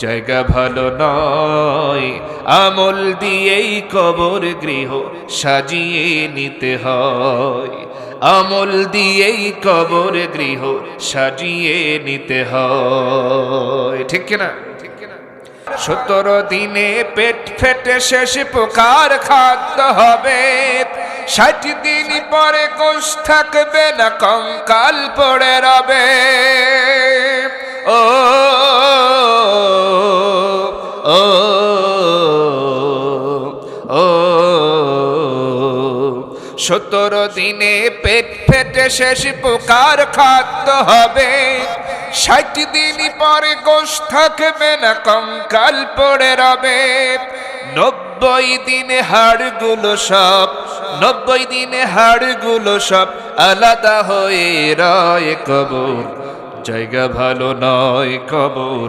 জায়গা ভালো নয়। আমল দিয়েই কবর গৃহ সাজিয়ে নিতে হয়। আমল দিয়েই কবর গৃহ সাজিয়ে নিতে হয়। ঠিক কিনা? সতেরো দিনে পেট ফেটে শেষ পোকার খাদ্য হবে। ষাট দিন পরে কোষ থাকবে না, কঙ্কাল পড়ে সতেরো দিনে পেট ফেটে শেষ পোকার খাদ্য হবে। ষাট দিন পরে গোশ থাকবে না, কঙ্কাল পড়ে রবে। নব্বই দিনে হাড়গুলো সব, নব্বই দিনে হাড়গুলো সব আলাদা হয়ে রয় কবর। জায়গা ভালো নয় কবর।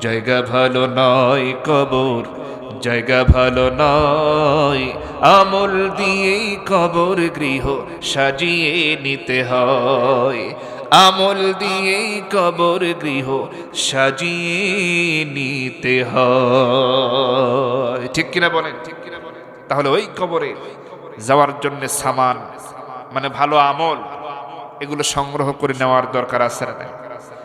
জায়গা ভালো নয় কবর, জায়গা ভালো নয় আমল দিয়েই কবর গৃহ সাজিয়ে নিতে হয়। আমল দিয়েই কবর গৃহ সাজিয়ে নিতে হয়। ঠিক কিনা বলেন? ঠিক কিনা বলেন? তাহলে ওই কবরে যাওয়ার জন্য সামান মানে ভালো আমল, এগুলো সংগ্রহ করে নেওয়ার দরকার আছে না?